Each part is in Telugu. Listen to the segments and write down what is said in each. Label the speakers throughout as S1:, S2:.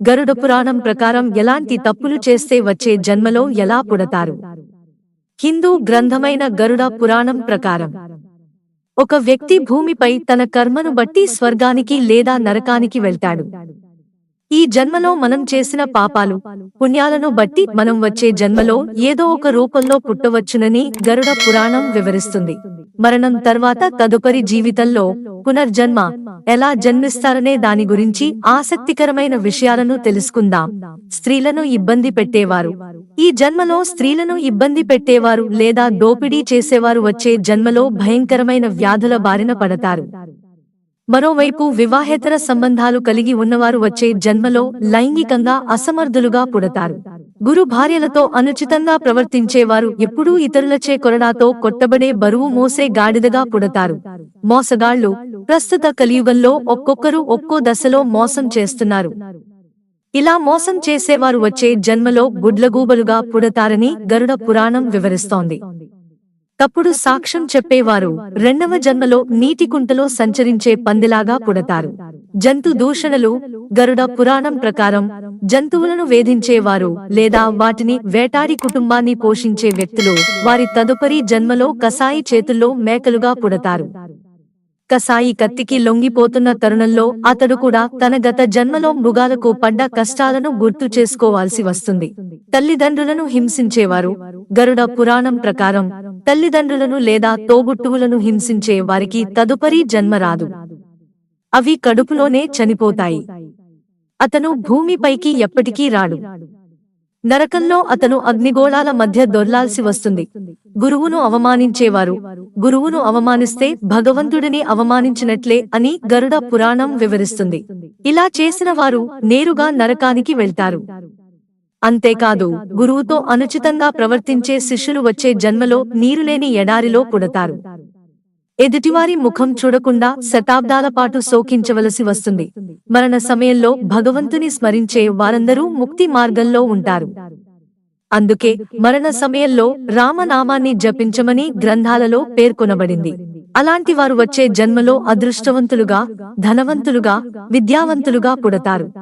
S1: గరుడ పురాణం ప్రకారం ఎలాంటి తప్పులు చేస్తే వచ్చే జన్మలో ఎలా పుడతారు? హిందూ గ్రంథమైన గరుడ పురాణం ప్రకారం ఒక వ్యక్తి భూమిపై తన కర్మను బట్టి స్వర్గానికి లేదా నరకానికి వెళ్తాడు. ఈ జన్మలో మనం చేసిన పాపాలు పుణ్యాలను బట్టి మనం వచ్చే జన్మలో ఏదో ఒక రూపంలో పుట్టవచ్చునని గరుడ పురాణం వివరిస్తుంది. మరణం తర్వాత తదుపరి జీవితంలో పునర్జన్మ ఎలా జన్మిస్తారనే దాని గురించి ఆసక్తికరమైన విషయాలను తెలుసుకుందాం. స్త్రీలను ఇబ్బంది పెట్టేవారు. ఈ జన్మలో స్త్రీలను ఇబ్బంది పెట్టేవారు లేదా దోపిడీ చేసేవారు వచ్చే జన్మలో భయంకరమైన వ్యాధుల బారిన పడతారు. మరోవైపు వివాహేతర సంబంధాలు కలిగి ఉన్నవారు వచ్చే జన్మలో లైంగికంగా అసమర్థులుగా పుడతారు. గురు భార్యలతో అనుచితంగా ప్రవర్తించేవారు ఎప్పుడూ ఇతరులచే కొరడాతో కొట్టబడే బరువు మోసే గాడిదగా పుడతారు. మోసగాళ్ళు ప్రస్తుత కలియుగంలో ఒక్కొక్కరు ఒక్కో దశలో మోసం చేస్తున్నారు. ఇలా మోసం చేసేవారు వచ్చే జన్మలో గుడ్లగూబలుగా పుడతారని గరుడ పురాణం వివరిస్తోంది. తప్పుడు సాక్ష్యం చెప్పేవారు రెండవ జన్మలో నీటి కుంటలో సంచరించే పందిలాగా పుడతారు. జంతు దూషణలు గరుడ పురాణం ప్రకారం జంతువులను వేధించేవారు లేదా వాటిని వేటాడి కుటుంబాన్ని పోషించే వ్యక్తులు వారి తదుపరి జన్మలో కసాయి చేతుల్లో మేకలుగా పుడతారు. కసాయి కత్తికి లొంగిపోతున్న తరుణంలో అతడు కూడా తన గత జన్మలో మృగాలకు పడ్డ కష్టాలను గుర్తు చేసుకోవాల్సి వస్తుంది. తల్లిదండ్రులను హింసించేవారు గరుడ పురాణం ప్రకారం తల్లిదండ్రులను లేదా తోబుట్టువులను హింసించే వారికి తదుపరి జన్మ రాదు. అవి కడుపులోనే చనిపోతాయి. అతను భూమిపైకి ఎప్పటికీ రాడు. నరకంలో అతను అగ్నిగోళాల మధ్య దొర్లాల్సి వస్తుంది. గురువును అవమానించేవారు. గురువును అవమానిస్తే భగవంతుడిని అవమానించినట్లే అని గరుడ పురాణం వివరిస్తుంది. ఇలా చేసిన వారు నేరుగా నరకానికి వెళ్తారు. అంతేకాదు గురువుతో అనుచితంగా ప్రవర్తించే శిష్యులు వచ్చే జన్మలో నీరులేని ఎడారిలో పుడతారు. ఎదుటివారి ముఖం చూడకుండా శతాబ్దాల పాటు శోకించవలసి వస్తుంది. మరణ సమయంలో భగవంతుని స్మరించే వారందరూ ముక్తి మార్గంలో ఉంటారు. అందుకే మరణ సమయంలో రామనామాన్ని జపించమని గ్రంథాలలో పేర్కొనబడింది. అలాంటి వారు వచ్చే జన్మలో అదృష్టవంతులుగా ధనవంతులుగా విద్యావంతులుగా పుడతారు.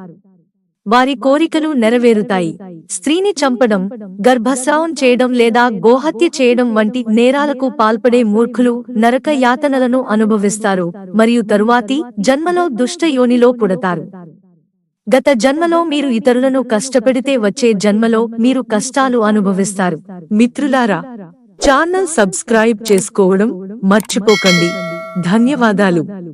S1: వారి కోరికలు నెరవేరుతాయి. స్త్రీని చంపడం గర్భస్రావం చేయడం లేదా గోహత్య చేయడం వంటి నేరాలకు పాల్పడే మూర్ఖులు నరక యాతనలను అనుభవిస్తారు మరియు తరువాతి జన్మలో దుష్ట యోనిలో పుడతారు. గత జన్మలో మీరు ఇతరులను కష్టపెడితే వచ్చే జన్మలో మీరు కష్టాలు అనుభవిస్తారు. మిత్రులారా ఛానల్ సబ్స్క్రైబ్ చేసుకోవడం మర్చిపోకండి. ధన్యవాదాలు.